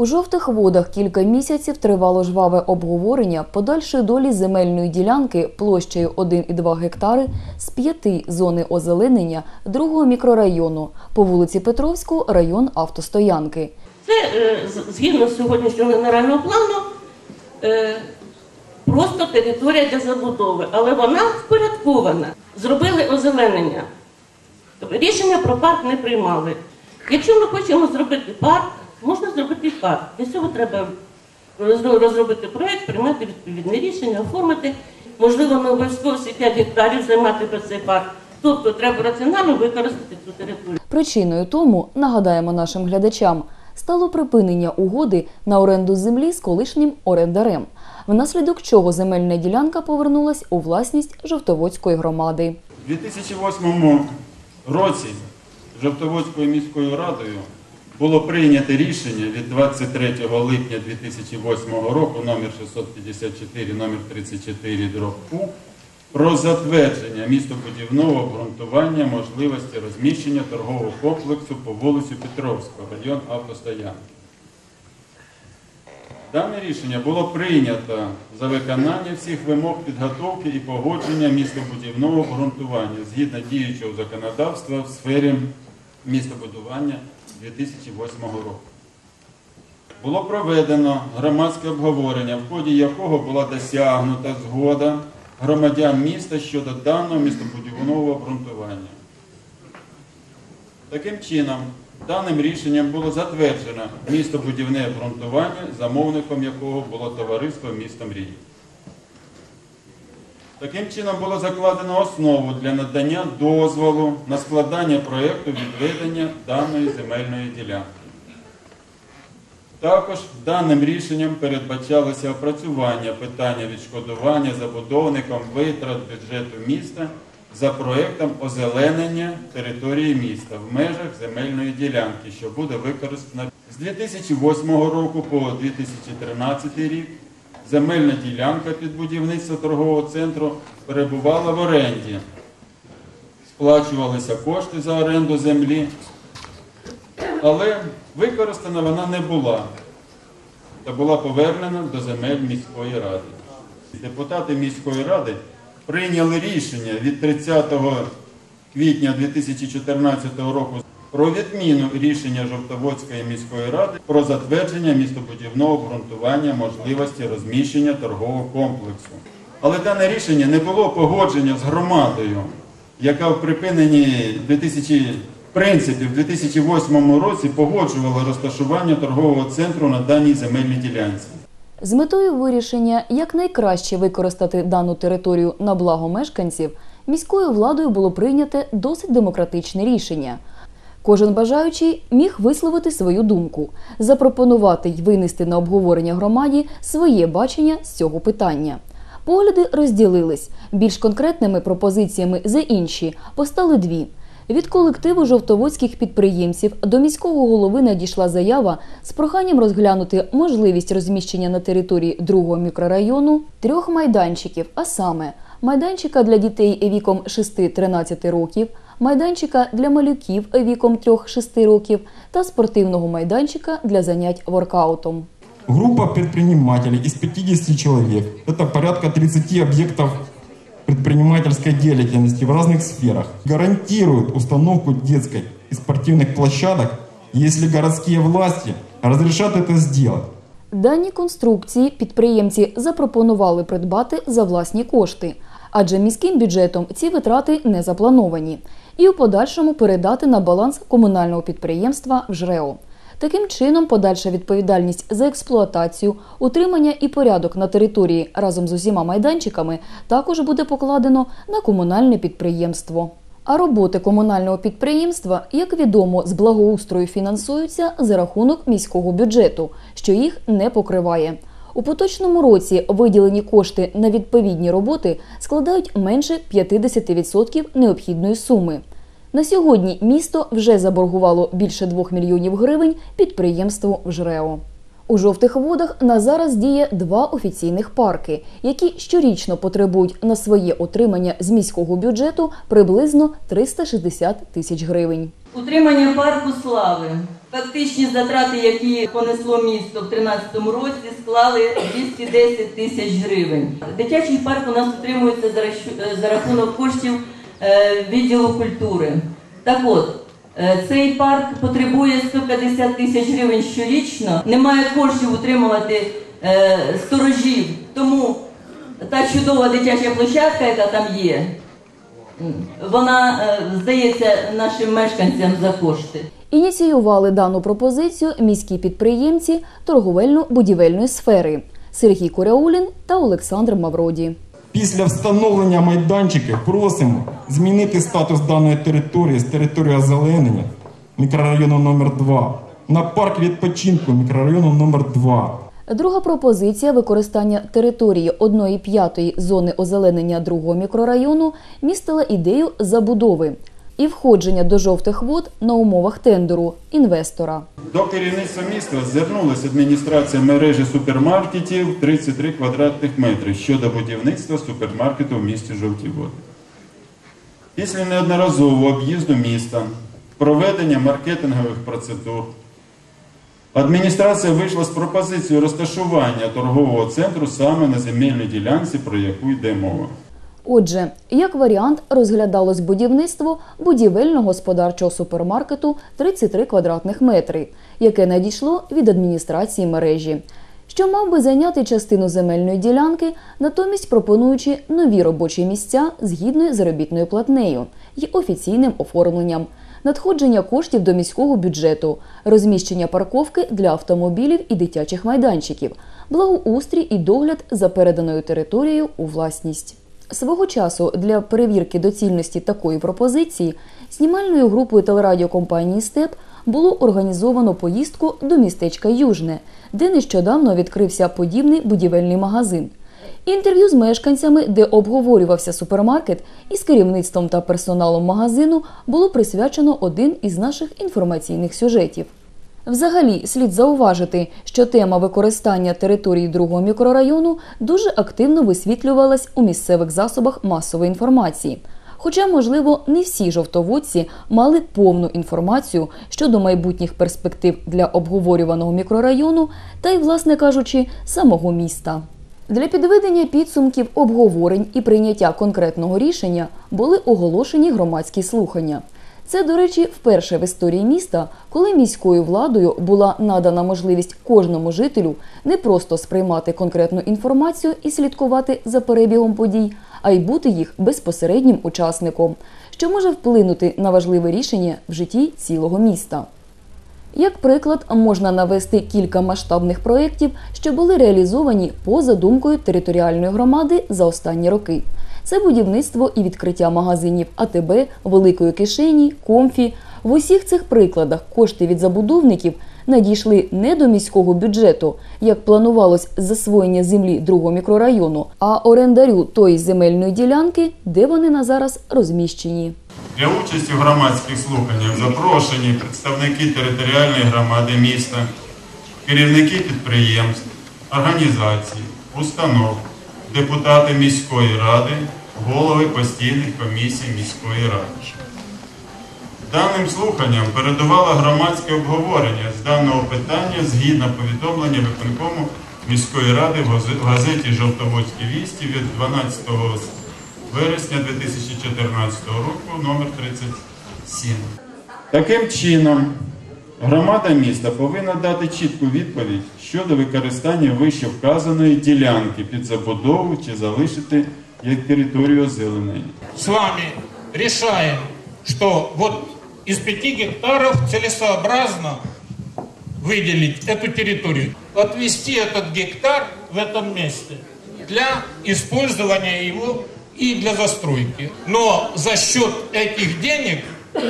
У жовтих водах кілька місяців тривало жваве обговорення подальшої долі земельної ділянки площею 1,2 гектари з п'яти зони озеленення другого мікрорайону по вулиці Петровську, район автостоянки. Це е, з- згідно сьогоднішнього генерального плану е, просто територія для забудови, але вона впорядкована. Зробили озеленення. Тобто рішення про парк не приймали. Якщо ми хочемо зробити парк, можна зробити парк. Для цього треба розробити проєкт, приймати відповідне рішення, оформити. Можливо, не обов'язково всі 5 гектарів займати про цей парк. Тобто треба раціонально використати цю територію. Причиною тому, нагадаємо нашим глядачам, стало припинення угоди на оренду землі з колишнім орендарем, внаслідок чого земельна ділянка повернулась у власність Жовтоводської громади. У 2008 році Жовтоводською міською радою було прийнято рішення від 23 липня 2008 року номер 654 номер 34 дроб про затвердження містобудівного обґрунтування можливості розміщення торгового комплексу по вулиці Петровського, район автостоянки. Дане рішення було прийнято за виконання всіх вимог підготовки і погодження містобудівного обґрунтування згідно діючого законодавства в сфері містобудування 2008 року. Було проведено громадське обговорення, в ході якого була досягнута згода громадян міста щодо даного містобудівного обґрунтування. Таким чином, даним рішенням було затверджено містобудівне обґрунтування, замовником якого було товариство міста Мрії. Таким чином було закладено основу для надання дозволу на складання проєкту відведення даної земельної ділянки. Також даним рішенням передбачалося опрацювання питання відшкодування забудовником витрат бюджету міста за проєктом озеленення території міста в межах земельної ділянки, що буде використана з 2008 року по 2013 рік. Земельна ділянка під будівництво торгового центру перебувала в оренді. Сплачувалися кошти за оренду землі, але використана вона не була та була повернена до земель міської ради. Депутати міської ради прийняли рішення від 30 квітня 2014 року про відміну рішення Жовтоводської міської ради про затвердження містобудівного обґрунтування можливості розміщення торгового комплексу. Але дане рішення не було погодження з громадою, яка в припиненні 2000 принципів в 2008 році погоджувала розташування торгового центру на даній земельній ділянці. З метою вирішення якнайкраще використати дану територію на благо мешканців, міською владою було прийняте досить демократичне рішення. Кожен бажаючий міг висловити свою думку, запропонувати й винести на обговорення громаді своє бачення з цього питання. Погляди розділились. Більш конкретними пропозиціями за інші постали дві. Від колективу жовтоводських підприємців до міського голови надійшла заява з проханням розглянути можливість розміщення на території другого мікрорайону трьох майданчиків, а саме майданчика для дітей віком 6-13 років, майданчика для малюків віком 3-6 років та спортивного майданчика для занять воркаутом. Группа предпринимателей из 50 человек, это порядка 30 объектов предпринимательской деятельности в разных сферах, гарантирует установку детской и спортивных площадок, если городские власти разрешат это сделать. Дані конструкції підприємці запропонували придбати за власні кошти, адже міським бюджетом ці витрати не заплановані, і у подальшому передати на баланс комунального підприємства в ЖРЕО. Таким чином, подальша відповідальність за експлуатацію, утримання і порядок на території разом з усіма майданчиками також буде покладено на комунальне підприємство. А роботи комунального підприємства, як відомо, з благоустрою фінансуються за рахунок міського бюджету, що їх не покриває. У поточному році виділені кошти на відповідні роботи складають менше 50% необхідної суми. На сьогодні місто вже заборгувало більше 2 мільйонів гривень підприємству в ЖРЕО. У жовтих водах на зараз діє два офіційних парки, які щорічно потребують на своє отримання з міського бюджету приблизно 360 тисяч гривень. Утримання парку слави. Фактичні затрати, які понесло місто в 2013 році, склали 210 тисяч гривень. Дитячий парк у нас утримується за рахунок коштів е, відділу культури. Так от, е, цей парк потребує 150 тисяч гривень щорічно. Немає коштів утримувати е, сторожів. Тому та чудова дитяча площадка, яка там є, вона е, здається нашим мешканцям за кошти. Ініціювали дану пропозицію міські підприємці торговельно-будівельної сфери Сергій Коряулін та Олександр Мавроді. Після встановлення майданчиків просимо змінити статус даної території з території озеленення мікрорайону номер 2 на парк відпочинку мікрорайону номер 2 Друга пропозиція використання території 1 п'ятої зони озеленення другого мікрорайону містила ідею забудови і входження до жовтих вод на умовах тендеру інвестора. До керівництва міста звернулася адміністрація мережі супермаркетів 33 квадратних метри щодо будівництва супермаркету в місті Жовті Води. Після неодноразового об'їзду міста, проведення маркетингових процедур, адміністрація вийшла з пропозицією розташування торгового центру саме на земельній ділянці, про яку йде мова. Отже, як варіант розглядалось будівництво будівельно-господарчого супермаркету 33 квадратних метри, яке надійшло від адміністрації мережі, що мав би зайняти частину земельної ділянки, натомість пропонуючи нові робочі місця з гідною заробітною платнею і офіційним оформленням, надходження коштів до міського бюджету, розміщення парковки для автомобілів і дитячих майданчиків, благоустрій і догляд за переданою територією у власність. Свого часу для перевірки доцільності такої пропозиції знімальною групою телерадіокомпанії Степ було організовано поїздку до містечка Южне, де нещодавно відкрився подібний будівельний магазин. Інтерв'ю з мешканцями, де обговорювався супермаркет, і з керівництвом та персоналом магазину було присвячено один із наших інформаційних сюжетів. Взагалі, слід зауважити, що тема використання території другого мікрорайону дуже активно висвітлювалась у місцевих засобах масової інформації. Хоча, можливо, не всі жовтоводці мали повну інформацію щодо майбутніх перспектив для обговорюваного мікрорайону та й, власне кажучи, самого міста. Для підведення підсумків обговорень і прийняття конкретного рішення були оголошені громадські слухання. Це, до речі, вперше в історії міста, коли міською владою була надана можливість кожному жителю не просто сприймати конкретну інформацію і слідкувати за перебігом подій, а й бути їх безпосереднім учасником, що може вплинути на важливе рішення в житті цілого міста. Як приклад, можна навести кілька масштабних проєктів, що були реалізовані поза думкою територіальної громади за останні роки. Це будівництво і відкриття магазинів АТБ, великої кишені, комфі. В усіх цих прикладах кошти від забудовників надійшли не до міського бюджету, як планувалось засвоєння землі другого мікрорайону, а орендарю тої земельної ділянки, де вони на зараз розміщені. Для участі в громадських слуханнях запрошені представники територіальної громади міста, керівники підприємств, організацій, установ, депутати міської ради, голови постійних комісій міської ради. Даним слуханням передувало громадське обговорення з даного питання згідно повідомлення виконкому міської ради в газеті Жовтоводські вісті від 12 вересня 2014 року номер 37. Таким чином, громада міста повинна дати чітку відповідь щодо використання вище вказаної ділянки під забудову чи залишити як територію озеленення. с вами решаем, что вот из 5 гектаров целесообразно выделить эту территорию, отвести этот гектар в этом месте для использования его и для застройки. Но за счет этих денег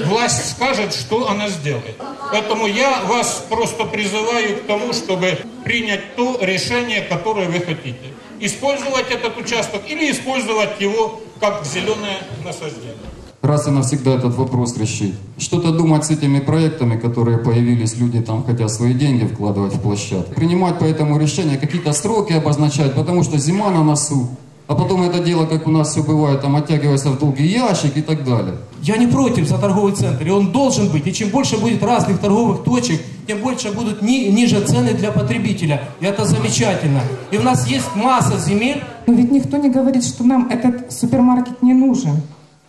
власть скажет, что она сделает. Поэтому я вас просто призываю к тому, чтобы принять то решение, которое вы хотите. Использовать этот участок или использовать его как зеленое насаждение. Раз и навсегда этот вопрос решить. Что-то думать с этими проектами, которые появились, люди там хотят свои деньги вкладывать в площадку. Принимать по этому решение, какие-то сроки обозначать, потому что зима на носу. а потом это дело, как у нас все бывает, там оттягивается в долгий ящик и так далее. Я не против за торговый центр, и он должен быть. И чем больше будет разных торговых точек, тем больше будут ни- ниже цены для потребителя. И это замечательно. И у нас есть масса земель, Но ведь никто не говорит, что нам этот супермаркет не нужен.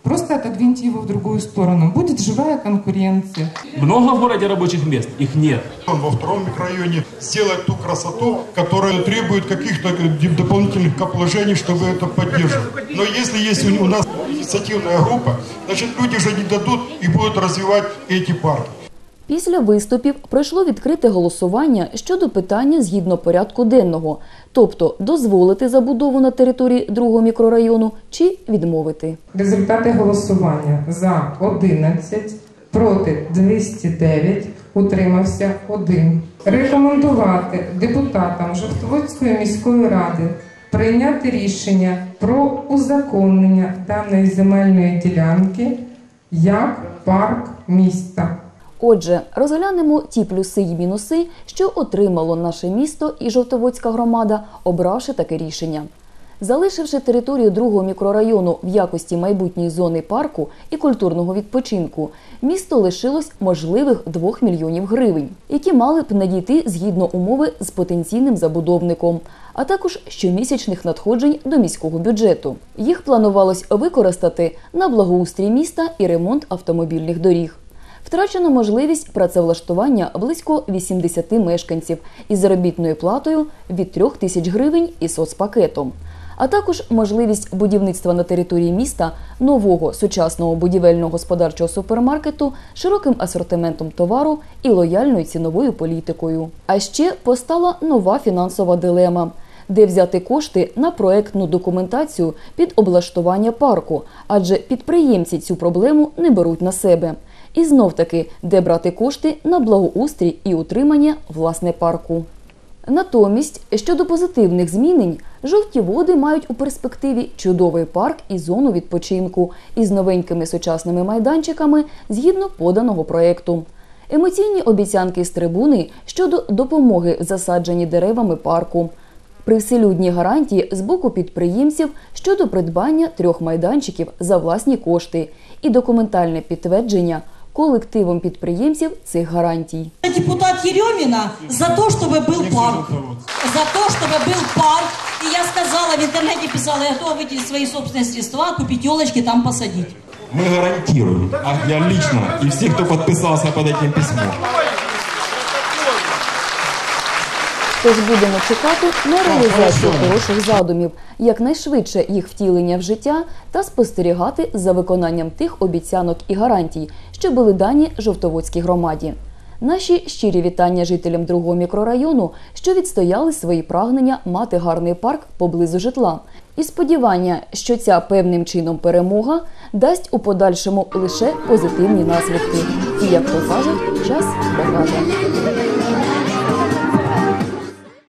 Просто отодвиньте его в другую сторону. Будет живая конкуренция. Много в городе рабочих мест? Их нет. Он во втором микрорайоне сделать ту красоту, которая требует каких-то дополнительных капложений, чтобы это поддерживать. Но если есть у у нас инициативная группа, значит люди же не дадут и будут развивать эти парки. Після виступів пройшло відкрите голосування щодо питання згідно порядку денного, тобто дозволити забудову на території другого мікрорайону чи відмовити. Результати голосування за 11, проти 209, утримався 1. Рекомендувати депутатам Жовтоводської міської ради прийняти рішення про узаконення даної земельної ділянки як парк міста. Отже, розглянемо ті плюси й мінуси, що отримало наше місто і Жовтоводська громада, обравши таке рішення. Залишивши територію другого мікрорайону в якості майбутньої зони парку і культурного відпочинку, місто лишилось можливих 2 мільйонів гривень, які мали б надійти згідно умови з потенційним забудовником, а також щомісячних надходжень до міського бюджету. Їх планувалось використати на благоустрій міста і ремонт автомобільних доріг. Втрачено можливість працевлаштування близько 80 мешканців із заробітною платою від 3 тисяч гривень і соцпакетом, а також можливість будівництва на території міста нового сучасного будівельно-господарчого супермаркету широким асортиментом товару і лояльною ціновою політикою. А ще постала нова фінансова дилема. Де взяти кошти на проектну документацію під облаштування парку, адже підприємці цю проблему не беруть на себе. І знов таки, де брати кошти на благоустрій і утримання власне парку. Натомість, щодо позитивних змінень, жовті води мають у перспективі чудовий парк і зону відпочинку із новенькими сучасними майданчиками згідно поданого проєкту. Емоційні обіцянки з трибуни щодо допомоги в засадженні деревами парку. Привселюдні гарантії з боку підприємців щодо придбання трьох майданчиків за власні кошти і документальне підтвердження колективом підприємців цих гарантій. Депутат Еремина за то, чтобы был парк. За то, чтобы был парк. И я сказала, в интернете писала, я готова выделить свои собственные средства, купить елочки, там посадить. Мы гарантируем, а я лично и все, кто подписался под этим письмом. Тож будемо чекати на реалізацію хороших задумів, якнайшвидше їх втілення в життя та спостерігати за виконанням тих обіцянок і гарантій, що були дані Жовтоводській громаді. Наші щирі вітання жителям другого мікрорайону, що відстояли свої прагнення мати гарний парк поблизу житла, і сподівання, що ця певним чином перемога дасть у подальшому лише позитивні наслідки. І як то кажуть, час покаже.